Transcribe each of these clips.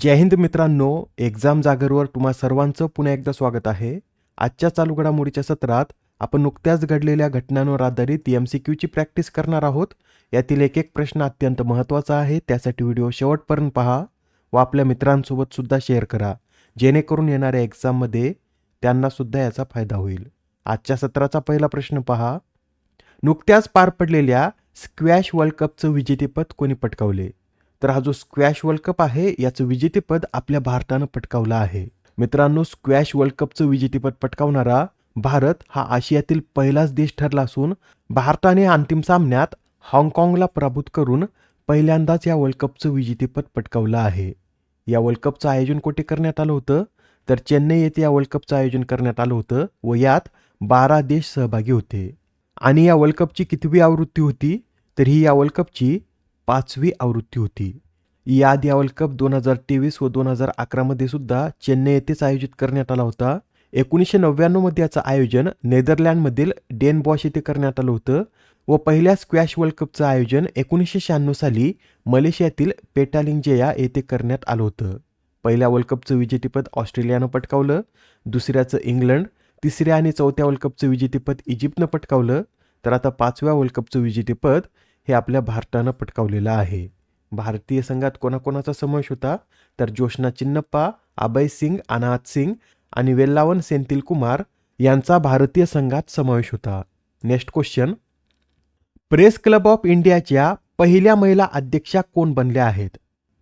जय हिंद मित्रांनो एक्झाम जागरवर तुम्हा सर्वांचं पुन्हा एकदा स्वागत आहे. आजच्या चालू घडामोडीच्या सत्रात आपण नुकत्याच घडलेल्या घटनांवर आधारित एम सी क्यूची प्रॅक्टिस करणार आहोत. यातील एक एक प्रश्न अत्यंत महत्त्वाचा आहे त्यासाठी व्हिडिओ शेवटपर्यंत पहा व आपल्या मित्रांसोबत सुद्धा शेअर करा. जेणेकरून येणाऱ्या एक्झाममध्ये त्यांना सुद्धा याचा फायदा होईल. आजच्या सत्राचा पहिला प्रश्न पहा. नुकत्याच पार पडलेल्या स्क्वॅश वर्ल्ड कपचं विजेतेपद कोणी पटकावले? तर हा जो स्क्वॅश वर्ल्ड कप आहे याचं विजेतेपद आपल्या भारतानं पटकावलं आहे. मित्रांनो स्क्वॅश वर्ल्ड कपचं विजेतेपद पटकावणारा भारत हा आशियातील पहिलाच देश ठरला असून भारताने अंतिम सामन्यात हाँगकाँगला पराभूत करून पहिल्यांदाच या वर्ल्ड कपचं विजेतेपद पटकावलं आहे. या वर्ल्ड कपचं आयोजन कुठे करण्यात आलं होतं? तर चेन्नई येथे या वर्ल्ड कपचं आयोजन करण्यात आलं होतं व यात बारा देश सहभागी होते. आणि या वर्ल्ड कपची कितवी आवृत्ती होती? तर ही या वर्ल्ड कपची पाचवी आवृत्ती होती. यादी या वर्ल्ड कप दोन हजार तेवीस व दोन हजार अकरामध्ये सुद्धा चेन्नई येथेच आयोजित करण्यात आला होता. एकोणीसशे नव्याण्णवमध्ये याचं आयोजन नेदरलँडमधील डेन बॉश येथे करण्यात आलं होतं व पहिल्या स्क्वॅश वर्ल्ड कपचं आयोजन एकोणीसशे शहाण्णव साली मलेशियातील पेटालिंगजेया येथे करण्यात आलं होतं. पहिल्या वर्ल्ड कपचं विजेतेपद ऑस्ट्रेलियानं पटकावलं दुसऱ्याचं इंग्लंड तिसऱ्या आणि चौथ्या वर्ल्ड कपचं विजेतेपद इजिप्तनं पटकावलं तर आता पाचव्या वर्ल्ड कपचं विजेतेपद हे आपल्या भारतानं पटकावलेलं आहे. भारतीय संघात कोणाकोणाचा समावेश होता? तर जोशना चिन्नप्पा अभय सिंग अनाथ सिंग आणि वेल्लावन सेंथिल कुमार यांचा भारतीय संघात समावेश होता. Next question. Press club of इंडियाच्या पहिल्या महिला अध्यक्षा कोण बनल्या आहेत?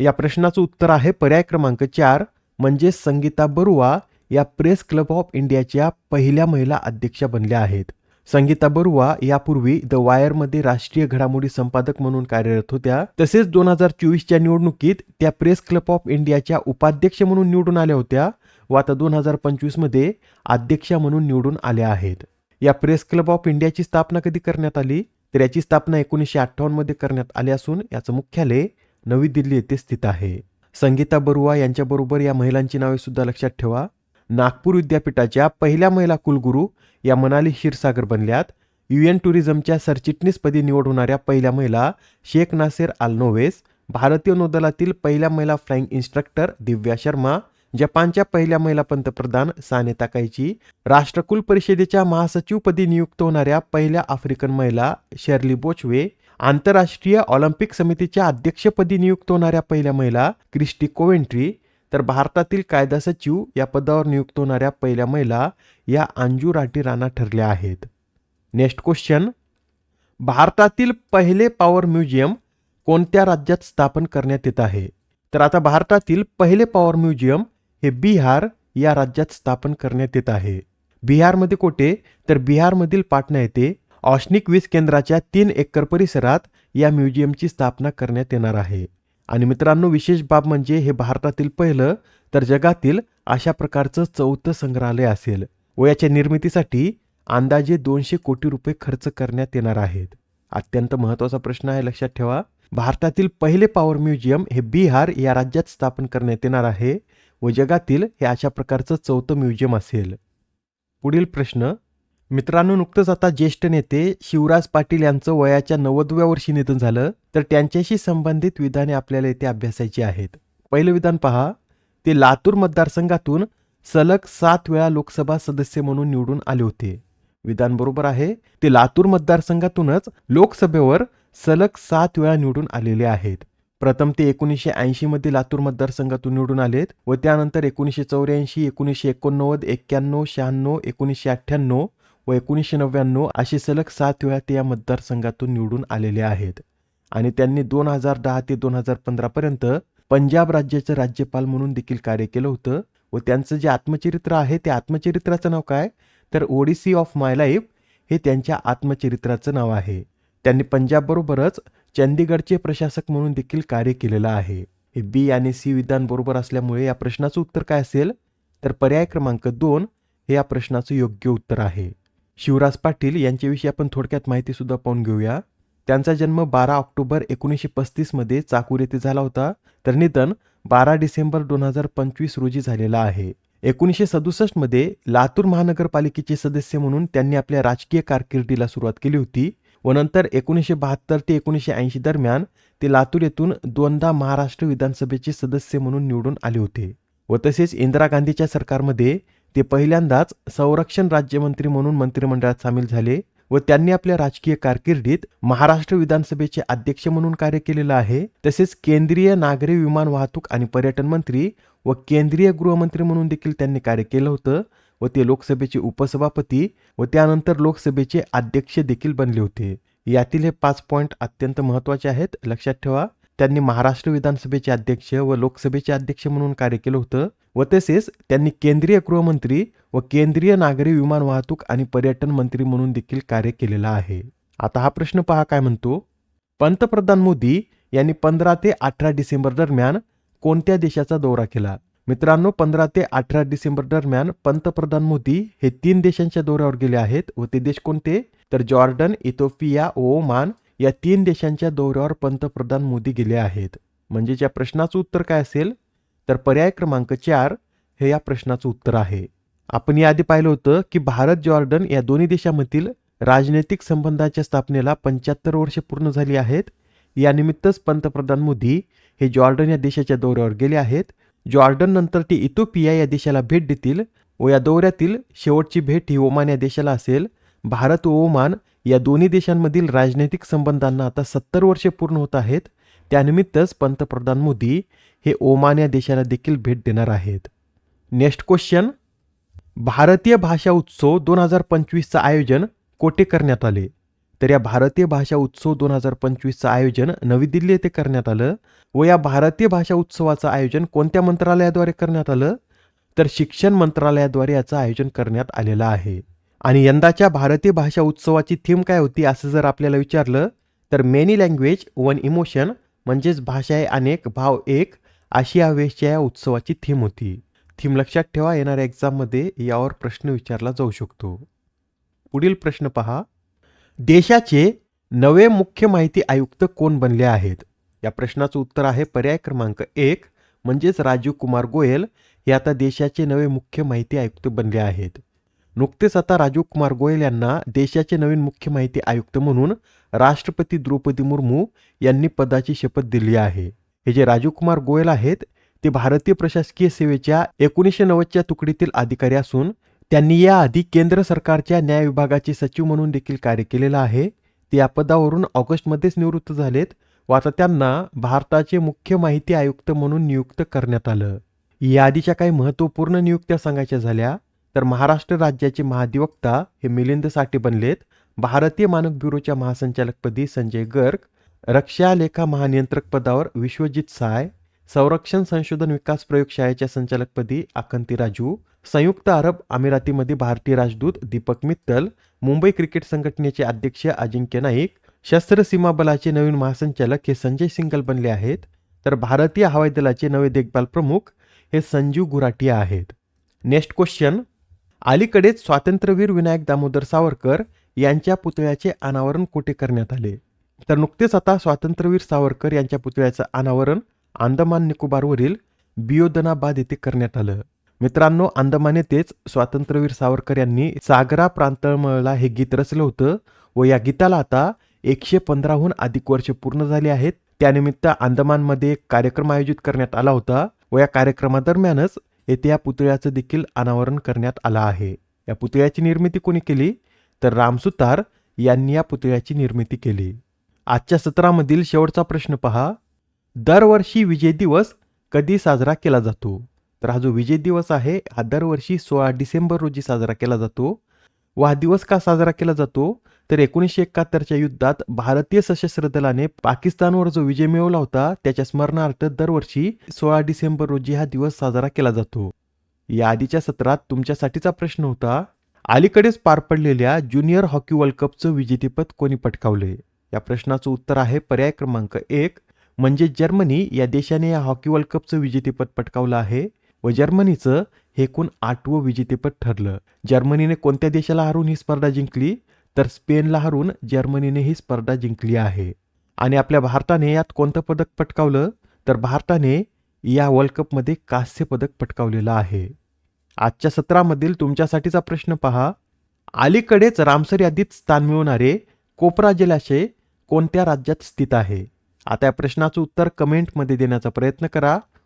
या प्रश्नाचं उत्तर आहे पर्याय क्रमांक चार म्हणजे संगीता बरुआ या प्रेस क्लब ऑफ इंडियाच्या पहिल्या महिला अध्यक्षा बनल्या आहेत. संगीता बरुआ यापूर्वी द वायरमध्ये राष्ट्रीय घडामोडी संपादक म्हणून कार्यरत होत्या. तसेच दोन हजार चोवीसच्या निवडणुकीत त्या प्रेस क्लब ऑफ इंडियाच्या उपाध्यक्ष म्हणून निवडून आल्या होत्या व आता दोन हजार पंचवीसमध्ये अध्यक्षा म्हणून निवडून आल्या आहेत. या प्रेस क्लब ऑफ इंडियाची स्थापना कधी करण्यात आली? तर याची स्थापना एकोणीसशे अठ्ठावन्नमध्ये करण्यात आली असून याचं मुख्यालय नवी दिल्ली येथे स्थित आहे. संगीता बरुआ यांच्याबरोबर या महिलांची नावे सुद्धा लक्षात ठेवा. नागपूर विद्यापीठाच्या पहिल्या महिला कुलगुरू या मनाली क्षीरसागर बनल्यात. यू एन टुरिझमच्या सरचिटणीसपदी निवड होणाऱ्या पहिल्या महिला शेख नासेर आल्नोवेस भारतीय नौदलातील पहिल्या महिला फ्लाइंग इन्स्ट्रक्टर दिव्या शर्मा जपानच्या पहिल्या महिला पंतप्रधान साने ताकाईची राष्ट्रकुल परिषदेच्या महासचिवपदी नियुक्त होणाऱ्या पहिल्या आफ्रिकन महिला शेर्ली बोचवे आंतरराष्ट्रीय ऑलिम्पिक समितीच्या अध्यक्षपदी नियुक्त होणाऱ्या पहिल्या महिला क्रिस्टी कोवेंट्री तर भारतातील कायदा सचिव या पदावर नियुक्त होणाऱ्या पहिल्या महिला या अंजू राठी राणा ठरल्या आहेत. नेक्स्ट क्वेश्चन भारतातील पहिले पॉवर म्युझियम कोणत्या राज्यात स्थापन करण्यात येत आहे? तर आता भारतातील पहिले पॉवर म्युझियम हे बिहार या राज्यात स्थापन करण्यात येत आहे. बिहारमध्ये कोठे? तर बिहारमधील पाटणा येथे औष्णिक वीज केंद्राच्या तीन एकर परिसरात या म्युझियमची स्थापना करण्यात येणार आहे. आणि मित्रांनो विशेष बाब म्हणजे हे भारतातील पहिलं तर जगातील अशा प्रकारचं चौथं संग्रहालय असेल व याच्या निर्मितीसाठी अंदाजे दोनशे कोटी रुपये खर्च करण्यात येणार आहेत. अत्यंत महत्त्वाचा प्रश्न आहे लक्षात ठेवा. भारतातील पहिले पॉवर म्युझियम हे बिहार या राज्यात स्थापन करण्यात येणार आहे व जगातील हे अशा प्रकारचं चौथं म्युझियम असेल. पुढील प्रश्न मित्रांनो नुकतंच आता ज्येष्ठ नेते शिवराज पाटील यांचं वयाच्या नव्वदव्या वर्षी निधन झालं. तर त्यांच्याशी संबंधित विधाने आपल्याला येथे अभ्यासायची आहेत. पहिलं विधान पहा. ते लातूर मतदारसंघातून सलग सात वेळा लोकसभा सदस्य म्हणून निवडून आले होते. विधान बरोबर आहे. ते लातूर मतदारसंघातूनच लोकसभेवर सलग सात वेळा निवडून आलेले आहेत. प्रथम ते एकोणीसशे ऐंशी मध्ये लातूर मतदारसंघातून निवडून आलेत. व त्यानंतर एकोणीसशे चौऱ्याऐंशी एकोणीसशे एकोणनव्वद एक्क्याण्णव शहाण्णव एकोणीसशे अठ्ठ्याण्णव व एकोणीसशे नव्याण्णव अशी सलग सात वेळा ते या मतदारसंघातून निवडून आलेले आहेत. आणि त्यांनी दोन हजार दहा ते दोन हजार पंधरापर्यंत पंजाब राज्याचं राज्यपाल म्हणून देखील कार्य केलं होतं व त्यांचं जे आत्मचरित्र आहे त्या आत्मचरित्राचं नाव काय? तर ओडिसी ऑफ माय लाईफ हे त्यांच्या आत्मचरित्राचं नाव आहे. त्यांनी पंजाबबरोबरच चंदीगडचे प्रशासक म्हणून देखील कार्य केलेलं आहे. हे बी आणि सी विधान बरोबर असल्यामुळे या प्रश्नाचं उत्तर काय असेल? तर पर्याय क्रमांक दोन हे या प्रश्नाचं योग्य उत्तर आहे. शिवराज पाटील यांच्याविषयी आपण थोडक्यात माहितीसुद्धा पाहून घेऊया. त्यांचा जन्म बारा ऑक्टोबर एकोणीसशे पस्तीसमध्ये चाकूर येथे झाला होता. तर निधन बारा डिसेंबर दोन हजार पंचवीस रोजी झालेला आहे. एकोणीसशे सदुसष्टमध्ये लातूर महानगरपालिकेचे सदस्य म्हणून त्यांनी आपल्या राजकीय कारकिर्दीला सुरुवात केली होती व नंतर एकोणीसशे बहात्तर ते एकोणीसशे ऐंशी दरम्यान ते लातूर येथून दोनदा महाराष्ट्र विधानसभेचे सदस्य म्हणून निवडून आले होते व तसेच इंदिरा गांधीच्या सरकारमध्ये ते पहिल्यांदाच संरक्षण राज्यमंत्री म्हणून मंत्रिमंडळात सामील झाले व त्यांनी आपल्या राजकीय कारकिर्दीत महाराष्ट्र विधानसभेचे अध्यक्ष म्हणून कार्य केलेलं आहे. तसेच केंद्रीय नागरी विमान वाहतूक आणि पर्यटन मंत्री व केंद्रीय गृहमंत्री म्हणून देखील त्यांनी कार्य केलं होतं व ते लोकसभेचे उपसभापती व त्यानंतर लोकसभेचे अध्यक्ष देखील बनले होते. यातील हे पाच पॉईंट अत्यंत महत्त्वाचे आहेत. लक्षात ठेवा त्यांनी महाराष्ट्र विधानसभेचे अध्यक्ष व लोकसभेचे अध्यक्ष म्हणून कार्य केलं होतं. व तसेच त्यांनी केंद्रीय गृहमंत्री व केंद्रीय नागरी विमान वाहतूक आणि पर्यटन मंत्री म्हणून देखील कार्य केलेलं आहे. आता हा प्रश्न पहा काय म्हणतो? पंतप्रधान मोदी यांनी पंधरा ते अठरा डिसेंबर दरम्यान कोणत्या देशाचा दौरा केला? मित्रांनो पंधरा ते अठरा डिसेंबर दरम्यान पंतप्रधान मोदी हे तीन देशांच्या दौऱ्यावर गेले आहेत व ते देश कोणते? तर जॉर्डन इथोपिया ओमान या तीन देशांच्या दौऱ्यावर पंतप्रधान मोदी गेले आहेत. म्हणजे या प्रश्नाचं उत्तर काय असेल? तर पर्याय क्रमांक चार हे या प्रश्नाचं उत्तर आहे. आपण याआधी पाहिलं होतं की भारत जॉर्डन या दोन्ही देशामधील राजनैतिक संबंधाच्या स्थापनेला पंच्याहत्तर वर्षे पूर्ण झाली आहेत. यानिमित्तच पंतप्रधान मोदी हे जॉर्डन या देशाच्या दौऱ्यावर गेले आहेत. जॉर्डन नंतर ते इथोपिया या देशाला भेट देतील व या दौऱ्यातील शेवटची भेट ही ओमान या देशाला असेल. भारत व ओमान या दोन्ही देशांमधील राजनैतिक संबंधांना आता सत्तर वर्षे पूर्ण होत आहेत. त्यानिमित्तच पंतप्रधान मोदी हे ओमान या देशाला देखील भेट देणार आहेत. नेक्स्ट क्वेश्चन भारतीय भाषा उत्सव दोन हजार पंचवीसचं आयोजन कोठे करण्यात आले? तर या भारतीय भाषा उत्सव दोन हजार पंचवीसचं आयोजन नवी दिल्ली येथे करण्यात आलं व या भारतीय भाषा उत्सवाचं आयोजन कोणत्या मंत्रालयाद्वारे करण्यात आलं? तर शिक्षण मंत्रालयाद्वारे याचं आयोजन करण्यात आलेलं आहे. आणि यंदाच्या भारतीय भाषा उत्सवाची थीम काय होती असं जर आपल्याला विचारलं तर मेनी लँग्वेज वन इमोशन म्हणजेच भाषा आहे अनेक भाव एक अशी या वेळेसच्या या उत्सवाची थीम होती. थीम लक्षात ठेवा येणाऱ्या एक्झाममध्ये यावर प्रश्न विचारला जाऊ शकतो. पुढील प्रश्न पहा. देशाचे नवे मुख्य माहिती आयुक्त कोण बनले आहेत? या प्रश्नाचं उत्तर आहे पर्याय क्रमांक एक म्हणजेच राजीव कुमार गोयल हे आता देशाचे नवे मुख्य माहिती आयुक्त बनले आहेत. नुकतेच आता राजीव कुमार गोयल यांना देशाचे नवीन मुख्य माहिती आयुक्त म्हणून राष्ट्रपती द्रौपदी मुर्मू यांनी पदाची शपथ दिली आहे. हे जे राजीव कुमार गोयल आहेत ते भारतीय प्रशासकीय सेवेच्या एकोणीसशे नव्वदच्या तुकडीतील अधिकारी असून त्यांनी याआधी केंद्र सरकारच्या न्याय विभागाचे सचिव म्हणून देखील कार्य केलेलं आहे. ते या पदावरून ऑगस्टमध्येच निवृत्त झालेत व आता त्यांना भारताचे मुख्य माहिती आयुक्त म्हणून नियुक्त करण्यात आलं. याआधीच्या काही महत्त्वपूर्ण नियुक्त्या सांगायच्या झाल्या तर महाराष्ट्र राज्याचे महाधिवक्ता हे मिलिंद साठे बनलेत. भारतीय मानक ब्युरोच्या महासंचालकपदी संजय गर्ग रक्षा लेखा महानियंत्रक पदावर विश्वजित साय संरक्षण संशोधन विकास प्रयोगशाळेच्या संचालकपदी आकंती राजू संयुक्त अरब अमिरातीमध्ये भारतीय राजदूत दीपक मित्तल मुंबई क्रिकेट संघटनेचे अध्यक्ष अजिंक्य नाईक शस्त्र सीमा बलाचे नवीन महासंचालक हे संजय सिंगल बनले आहेत. तर भारतीय हवाई दलाचे नवे देखभाल प्रमुख हे संजीव गुराटिया आहेत. Next question. अलीकडेच स्वातंत्र्यवीर विनायक दामोदर सावरकर यांच्या पुतळ्याचे अनावरण कुठे करण्यात आले? तर नुकतेच आता स्वातंत्र्यवीर सावरकर यांच्या पुतळ्याचं अनावरण अंदमान निकोबारवरील बियोदनाबाद येथे करण्यात आलं. मित्रांनो अंदमान येथेच स्वातंत्र्यवीर सावरकर यांनी सागरा प्रांतळमळला हे गीत रचलं होतं व या गीताला आता एकशे पंधराहून अधिक वर्षे पूर्ण झाली आहेत. त्यानिमित्त अंदमानमध्ये एक कार्यक्रम आयोजित करण्यात आला होता व या कार्यक्रमादरम्यानच येथे या पुतळ्याचं देखील अनावरण करण्यात आलं आहे. या पुतळ्याची निर्मिती कोणी केली? तर रामसुतार यांनी या पुतळ्याची निर्मिती केली. आजच्या सत्रामधील शेवटचा प्रश्न पहा. दरवर्षी विजय दिवस कधी साजरा केला जातो? तर हा जो विजय दिवस आहे हा दरवर्षी सोळा डिसेंबर रोजी साजरा केला जातो. वाढदिवस दिवस का साजरा केला जातो? तर एकोणीसशे एकाहत्तरच्या युद्धात भारतीय सशस्त्र दलाने पाकिस्तानवर जो विजय मिळवला होता त्याच्या स्मरणार्थ दरवर्षी सोळा डिसेंबर रोजी हा दिवस साजरा केला जातो. या आधीच्या सत्रात तुमच्यासाठीचा प्रश्न होता अलीकडेच पार पडलेल्या ज्युनियर हॉकी वर्ल्ड कपचं विजेतेपद कोणी पटकावले? या प्रश्नाचं उत्तर आहे पर्याय क्रमांक एक म्हणजे जर्मनी या देशाने या हॉकी वर्ल्ड कपचं विजेतेपद पटकावलं आहे व जर्मनीचं एकूण आठवं विजेतेपद ठरलं? जर्मनीने कोणत्या देशाला हरून ही स्पर्धा जिंकली? तर स्पेनला हरून जर्मनीने ही स्पर्धा जिंकली आहे. आणि आपल्या भारताने यात कोणतं पदक पटकावलं? तर भारताने या वर्ल्ड कपमध्ये कांस्य पदक पटकावलेलं आहे. आजच्या सत्रामधील तुमच्यासाठीचा प्रश्न पहा. अलीकडेच रामसर यादीत स्थान मिळवणारे कोपरा जलाशय कोणत्या राज्यात स्थित आहे? आता या प्रश्नाचं उत्तर कमेंटमध्ये देण्याचा प्रयत्न करा.